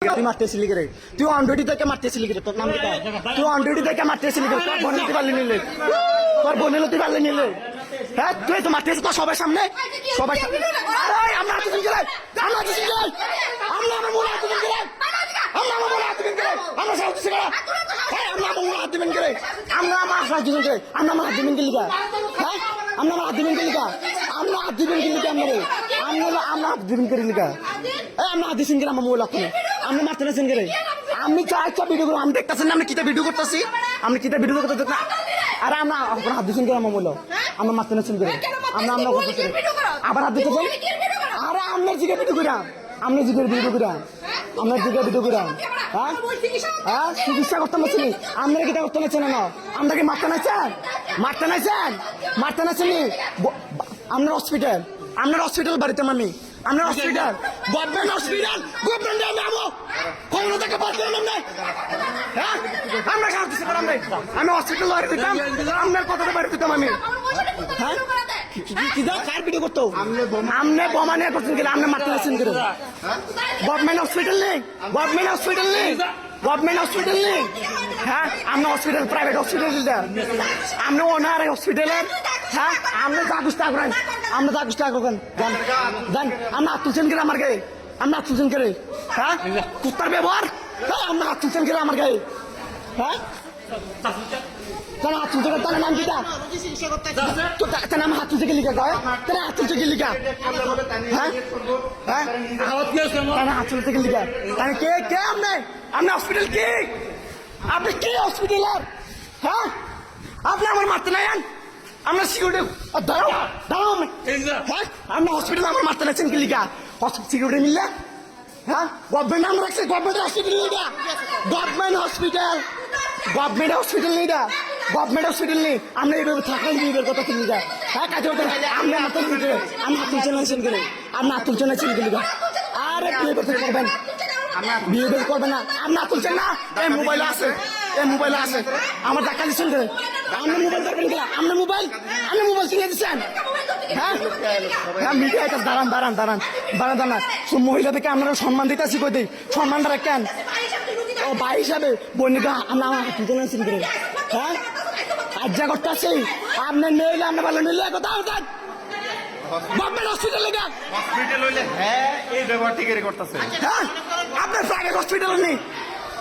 তুই মারতেছিলি রে তুই অনডুটি থেকে মারতেছিলি রে তোর নাম কি তুই থেকে মারতেছিলি রে তোর তুই পারলি নিলে তোর তুই পারলি নিলে হ্যাঁ তুই তো মারতেছিস তো সবার সামনে সবাই সামনে আমরা হাতে গেলে আমরা আমরা আমার মনে আমরা মনে গেলে আমরা হ্যাঁ আমরা আমার মনে হ্যাঁ আমরা আমার আমরা আমরা আমরা এই আমরা আমার মোবাইল মারতে আমি চা ভিডিও করব আমি না আমি কিতা ভিডিও করতেছি আমি ভিডিও করতে না আরে আমরা মোবাইল আমরা মারতে আমরা আমরা করতেছি আবার আরে জিগে ভিডিও জিগে জিগে হ্যাঁ হ্যাঁ চিকিৎসা করতে পারছি আপনারা কিতা করতে পারছেন না মারতে নাইছেন আপনার হসপিটাল আপনার হসপিটাল বাড়িতে মামি। আপনার হসপিটাল গভর্নমেন্ট হসপিটাল গভর্নমেন্ট আমি আমো থেকে বাদ দিলাম হ্যাঁ? আমরা সাহায্য দিতে পারলাম না আমি হসপিটাল বাড়ি দিতাম। আপনার কথাটা বাড়ি দিতাম আমি। হ্যাঁ? কি- দাও কার ভিডিও করতো? আমনে বোমা নিয়ে করছেন কিনা আমনে মারতে আসছেন কিনা গভর্নমেন্ট হসপিটাল নেই। গভর্নমেন্ট হসপিটাল নেই। গভর্নমেন্ট হসপিটাল নেই। হ্যাঁ? আমরা হসপিটাল প্রাইভেট হসপিটাল আমরা ওনার হসপিটালের হ্যাঁ আমরা যা গুস্তা করেন আমরা যা গুস্তা করেন জান আমরা হাত তুলছেন কিনা আমার গায়ে। আমরা হাত তুলছেন হ্যাঁ কুত্তার ব্যবহার? আমরা হাত তুলছেন কিনা আমার গায়ে। হ্যাঁ? নাম তো? নাম হ্যাঁ? হ্যাঁ? কি, কে আপনি? আপনি হসপিটাল কি? আপনি হ্যাঁ? আপনি আমার মারতে নাই আমরা সিকিউরিটি দাঁড়াও দাঁড়াও। হ্যাঁ আপনি হসপিটাল আমার মারতে নাইছেন কি লিখা সিকিউরিটি মিললে হ্যাঁ গভর্নমেন্ট নাম রাখছে গভর্নমেন্ট হসপিটাল এটা গভর্নমেন্ট হসপিটাল গভর্নমেন্ট হসপিটাল নেই এটা গভর্নমেন্ট হসপিটাল নেই আমরা এইভাবে থাকলে এইভাবে কথা তুমি যা হ্যাঁ কাজ করতে আপনি হাতে নিতে আমি হাত করে আপনি হাত তুলছেন আছেন কি লিখা আরে বিয়ে করতে করবেন বিয়ে করবেন না আপনি হাত তুলছেন না এই মোবাইল আছে এই মোবাইল আছে। আমার টাকা দিচ্ছেন করে আপনি মোবাইল দরকার নেই আপনি মোবাইল? আপনি মোবাইল কিনে দিচ্ছেন? হ্যাঁ? হ্যাঁ মিডিয়া এটা দাঁড়ান দাঁড়ান দাঁড়ান দাঁড়ান দাঁড়ান। সব মহিলাদেরকে আপনারা সম্মান দিতেছি কই দিই? সম্মানটা রাখেন ও ভাই হিসাবে বন্ধুকে আমরা আমার হাত করে হ্যাঁ? কাজা করতে আছি আপনার নইলে আপনার ভালো নইলে কথা হতেন গভর্নমেন্ট হসপিটালে গান হসপিটাল হইলে হ্যাঁ এই ব্যবহার ঠিক করতেছে। হ্যাঁ? আপনার প্রাইভেট হসপিটাল নেই।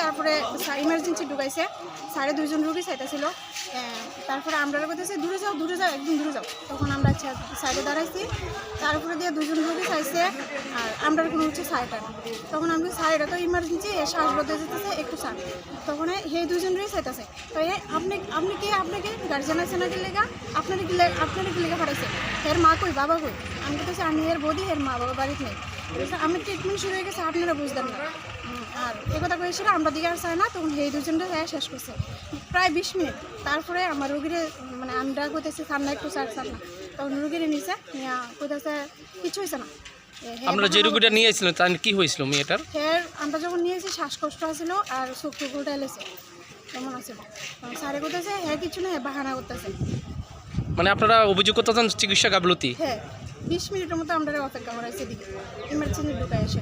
তারপরে ইমার্জেন্সি ঢুকাইছে। সাড়ে দুইজন রুগী চাইতেছিল। তারপরে আমরা বলতেছে দূরে যাও দূরে যাও একদম দূরে যাও। তখন আমরা সাইডে দাঁড়াইছি। তারপরে দিয়ে দুজন রুগী চাইছে আর আমরা কোনো হচ্ছে সাইডটা তখন আমি সাইডে তো ইমার্জেন্সি শ্বাস বদলে যেতেছে একটু চান তখন সেই দুজন রুগী চাইতেছে। তো আপনি আপনি কি আপনাকে গার্জেন আছে না লেগা? আপনার কি আপনার কি লেগা পাঠাইছে? এর মা কই বাবা কই? আমি বলতেছি আমি এর বৌদি এর মা বাবা বাড়িতে নেই। বলছে, আমি ট্রিটমেন্ট শুরু হয়ে গেছে আপনারা বুঝতেন না। আর এ কথা কয়েছিল আমরা দিকে আর চাই না তখন এই দুজনটা হ্যাঁ শেষ করছে। প্রায় বিশ মিনিট। তারপরে আমার রুগীরে মানে আমরা কইতেছি সামনে একটু সার সার না। তখন রুগীরে নিচে নিয়া কইতেছে কিছু হয়েছে না। হ্যাঁ, যে রুগীটা নিয়ে এসেছিলেন তার কি হয়েছিল মেয়েটার? ফের আমরা যখন নিয়েছি শ্বাসকষ্ট আছিল আর চোখ টুক উঠে এলেছে তেমন আছিল? তখন স্যারে করতেছে হ্যাঁ কিছু না হ্যাঁ বাহানা করতেছে। মানে আপনারা অভিযোগ করতেছেন চিকিৎসা গাফলতি হ্যাঁ বিশ মিনিটের মতো আমরা অপেক্ষা করাইছি এদিকে ইমার্জেন্সি ঢুকাই এসে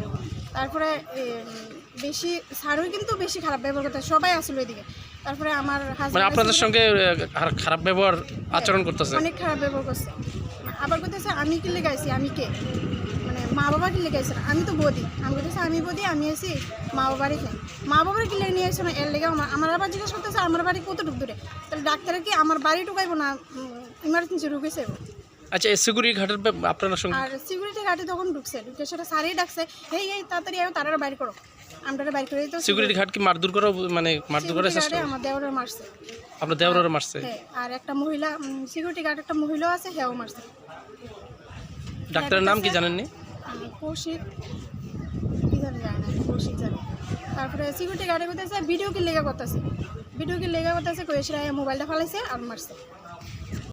তারপরে বেশি স্যারও কিন্তু বেশি খারাপ ব্যবহার করতে সবাই আসলো এদিকে। তারপরে আমার মানে আপনাদের সঙ্গে খারাপ ব্যবহার আচরণ করতেছে? অনেক খারাপ ব্যবহার করছে। আবার করতেছে আমি কি লেগাইছি? আমি কে? মানে মা বাবা কি লেগাইছে না? আমি তো বদি। আমি বলতেছি আমি বদি আমি এসি মা বাবার এখানে মা বাবার কি লেগে নিয়ে এসে না? এর লেগে আমার আমার আবার জিজ্ঞেস করতেছে আমার বাড়ি কতটুক দূরে? তাহলে ডাক্তারের কি আমার বাড়ি ঢুকাইবো না ইমার্জেন্সি চাইব আচ্ছা এই ঘাটের আপনার সঙ্গে আর সিকিউরিটি গার্ডে তখন ঢুকছে ঢুকে সেটা সারেই ডাকছে। হেই এই তাড়াতাড়ি আয়ো তারা বাইর করো। আমরা বাইর করে তো ঘাট কি মারধর করা মানে মারধর করার চেষ্টা আমার দেওয়ারে মারছে। আপনার দেওয়ার মারছে? হ্যাঁ আর একটা মহিলা সিকিউরিটি গার্ড একটা মহিলাও আছে হেও মারছে। ডাক্তারের নাম কি জানেননি? আমি কৌশিক কি জানি জানি না কৌশিক জানি। তারপরে সিকিউরিটি গার্ডে করতেছে ভিডিও কি লেগে করতেছে। ভিডিও কি লেগে করতেছে কয়েছিরা মোবাইলটা ফালাইছে আর মারছে।